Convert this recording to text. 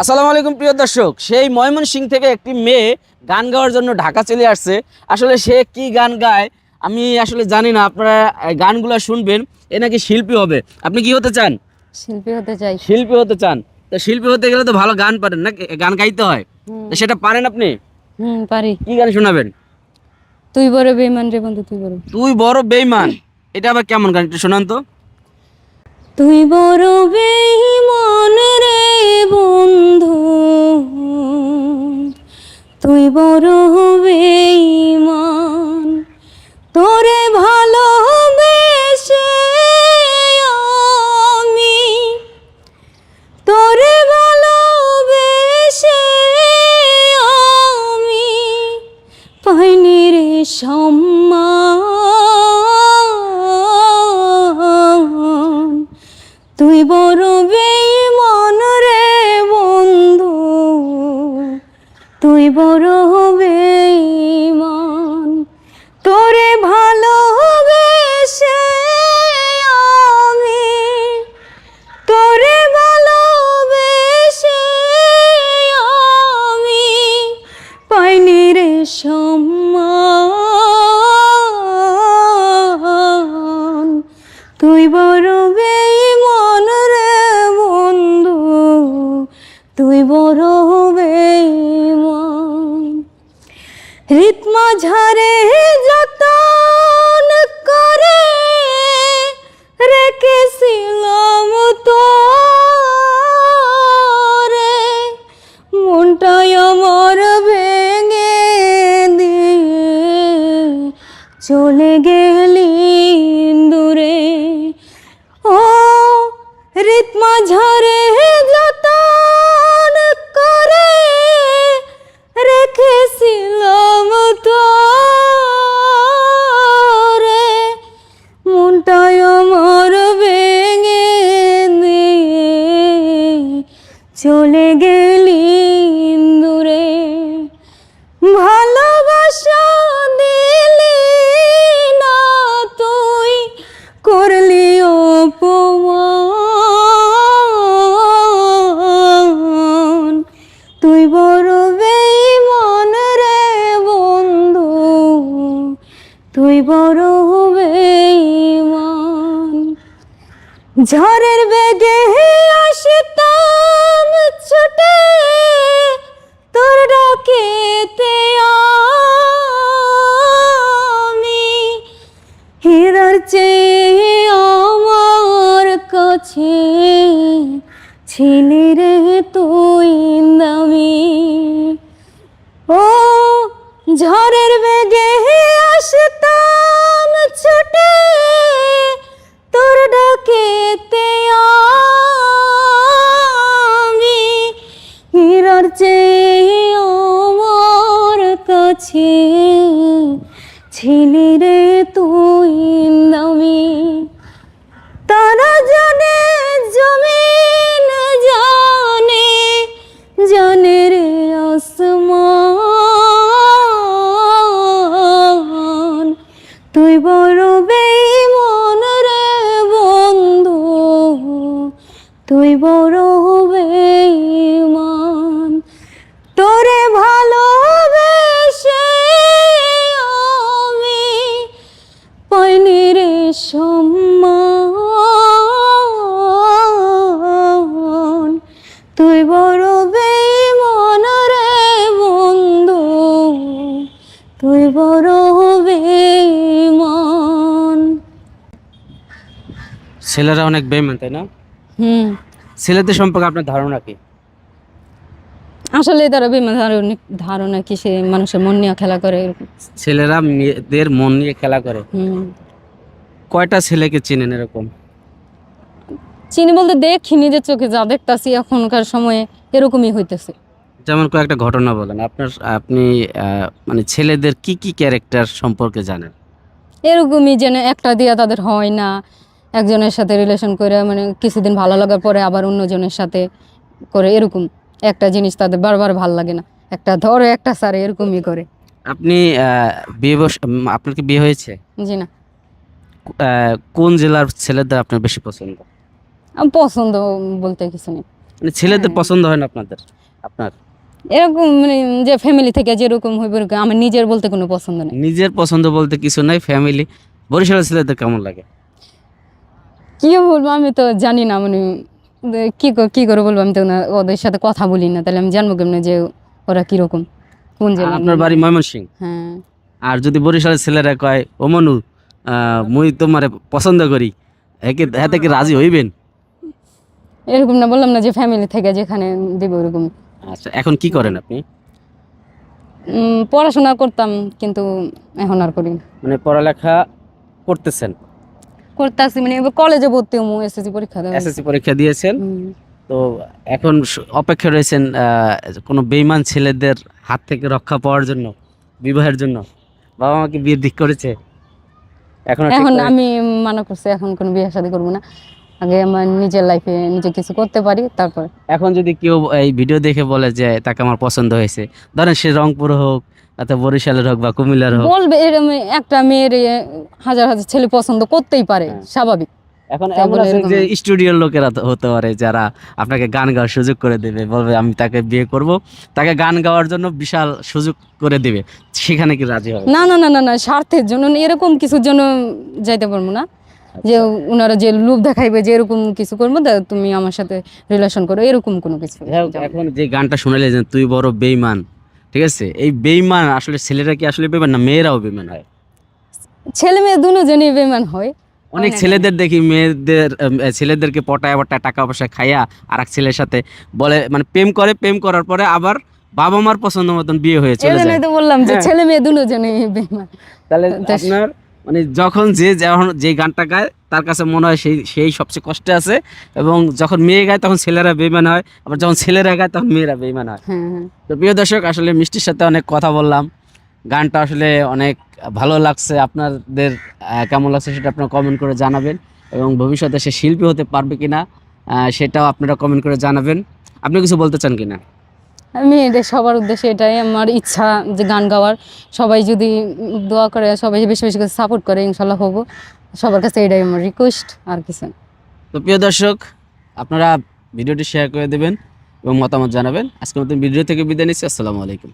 আসসালামু আলাইকুম প্রিয় দর্শক সেই ময়মনসিং থেকে একটি মেয়ে গান গাওয়ার জন্য ঢাকা চলে আসছে। আসলে সে কি গান গায় আমি আসলে জানি না আপনারা গানগুলো শুনবেন এ নাকি শিল্পী হবে। আপনি কি হতে চান? শিল্পী হতে চাই। শিল্পী হতে চান? তো শিল্পী হতে গেলে তো ভালো গান পারেন না গান গাইতে হয়। তো সেটা পারেন আপনি? হুম পারি। কি গান শোনাবেন? তুই বড় বেমান রে বন্ধু তুই বড়। তুই বড় বেইমান এটা আবার কেমন গান একটু শোনান তো। তুই বড় বেমান তুই বড় বেইমন রে বন্ধু তুই বড় বেইমান তোরে ভালোবেসে তুই বড় বেইমান রে বন্ধু তুই বড় মন রিতম ঝরে যতন তুই বড় বেইমান ঝড়ের বেগে আসতাম ছুটে, তোর ডাকেতে আমি হীরার চেয়ে আমার কাছে ছিলি রে তুই দামি। ও ঝড়ের আমার কাছে ছেলেরা অনেক বেইমান তাই না? হুম। ছেলেদের সম্পর্কে আপনার ধারণা কি? আসলে তারা বেইমান ধারণা ধারণা কি সে মানুষের মন নিয়ে খেলা করে ছেলেরা মেয়েদের মন নিয়ে খেলা করে। হুম। কয়টা ছেলেকে চেনেন এরকম? চিনি বলতে দেখি নিজের চোখে যা দেখতাছি এখনকার সময়ে এরকমই হইতেছে। যেমন কয়েকটা ঘটনা বলেন আপনার আপনি মানে ছেলেদের কি কি ক্যারেক্টার সম্পর্কে জানেন? এরকমই যেন একটা দিয়া তাদের হয় না একজনের সাথে রিলেশন করে মানে কিছুদিন ভালো লাগার পরে আবার অন্যজনের সাথে করে এরকম। একটা জিনিস তাদের বারবার ভালো লাগে না। একটা ধরে একটা সারে এরকমই করে। আপনি বিয়ে আপনার কি বিয়ে হয়েছে? জি না। কোন জেলার ছেলেদের আপনার বেশি পছন্দ? আমি পছন্দ বলতে কিছু নেই। মানে ছেলেদের হ্যাঁ। পছন্দ হয় না আপনাদের? আপনার? এরকম মানে যে ফ্যামিলি থেকে যেরকম হইবে আমার নিজের বলতে কোনো পছন্দ নেই। নিজের পছন্দ বলতে কিছু নাই ফ্যামিলি বরিশালের ছেলেদের কেমন লাগে? কি বলব আমি তো জানি না মানে কি ক- কি করে বলব আমি তো না- ওদের সাথে কথা বলি না তাহলে আমি জানব কেমনে যে ওরা কীরকম কোন জেলা। আপনার বাড়ি ময়মনসিং হ্যাঁ। আর যদি বরিশালের ছেলেরা কয় ও মনু মুই তোমারে পছন্দ করি একে হাতে কি রাজি হইবেন? এরকম না বললাম না যে ফ্যামিলি থেকে যেখানে দেবে ওরকম। আচ্ছা এখন কি করেন আপনি? পড়াশোনা করতাম কিন্তু এখন আর করি মানে পড়ালেখা করতেছেন? করতে আসছি মানে এবার কলেজে ভর্তি হব এসএসসি পরীক্ষা দেবো এসএসসি পরীক্ষা দিয়েছেন? তো এখন অপেক্ষা রয়েছেন আহ, কোনো বেইমান ছেলেদের হাত থেকে রক্ষা পাওয়ার জন্য বিবাহের জন্য? বাবা মাকে বিয়ে দিক করেছে? এখন এখন আমি মানা করছি এখন কোনো বিয়ে শাদী করব না। আগে আমার নিজের লাইফে নিজে কিছু করতে পারি তারপর। এখন যদি কেউ এই ভিডিও দেখে বলে যে তাকে আমার পছন্দ হয়েছে। ধরেন সে রংপুর হোক অথবা বরিশালের হোক বা কুমিল্লার হোক। বলবে এরকম একটা মেয়ের হাজার হাজার ছেলে পছন্দ করতেই পারে হ্যাঁ। স্বাভাবিক। এখন এমন আছে যে স্টুডিওর লোকেরা হতে পারে যারা আপনাকে গান গাওয়ার সুযোগ করে দেবে বলবে আমি তাকে বিয়ে করব তাকে গান গাওয়ার জন্য বিশাল সুযোগ করে দেবে। সেখানে কি রাজি হবে? না না না না না স্বার্থের জন্য এরকম কিছুর জন্য যাইতে পারব না। যে ওনারা যে লোভ দেখাইবে যে এরকম কিছু করব তুমি আমার সাথে রিলেশন করো এরকম কোনো কিছু এখন যে গানটা শুনালে যে তুই বড় বেইমান ঠিক আছে? এই বেইমান আসলে ছেলেরা কি আসলে বেইমান না মেয়েরাও বেইমান হয়? ছেলে মেয়ে দুজনই বেইমান হয়। অনেক। ছেলেদের দেখি মেয়েদের ছেলেদেরকে পটায় আবার টাকা পয়সা খাইয়া আর এক ছেলের সাথে বলে মানে প্রেম করে প্রেম করার পরে আবার বাবা মার পছন্দ মতন বিয়ে হয়ে চলে যায়। বললাম যে হ্যাঁ। ছেলে মেয়ে দুজনই বেইমান। তাহলে আপনার মানে যখন যে যখন যে গানটা গায় তার কাছে মনে হয় সেই সেই সবচেয়ে কষ্টে আছে এবং যখন মেয়ে গায় তখন ছেলেরা বেইমান হয় আবার যখন ছেলেরা গায় তখন মেয়েরা বেইমান হয়। হ্যাঁ হ্যাঁ। তো প্রিয় দর্শক আসলে মিষ্টির সাথে অনেক কথা বললাম। গানটা আসলে অনেক ভালো লাগছে আপনাদের কেমন লাগছে সেটা আপনারা কমেন্ট করে জানাবেন এবং ভবিষ্যতে সে শিল্পী হতে পারবে কিনা সেটাও আপনারা কমেন্ট করে জানাবেন। আপনি কিছু বলতে চান কিনা? আমি এটা সবার উদ্দেশ্যে এটাই, আমার ইচ্ছা যে গান গাওয়ার। সবাই যদি দোয়া করে, সবাই বেশি বেশি করে সাপোর্ট করে, ইনশাল্লাহ হব। সবার কাছে এটাই আমার রিকোয়েস্ট আর কিছু। তো প্রিয় দর্শক, আপনারা ভিডিওটি শেয়ার করে দেবেন এবং মতামত জানাবেন। আজকে নতুন ভিডিও থেকে বিদায় নিচ্ছি, আসসালামু আলাইকুম।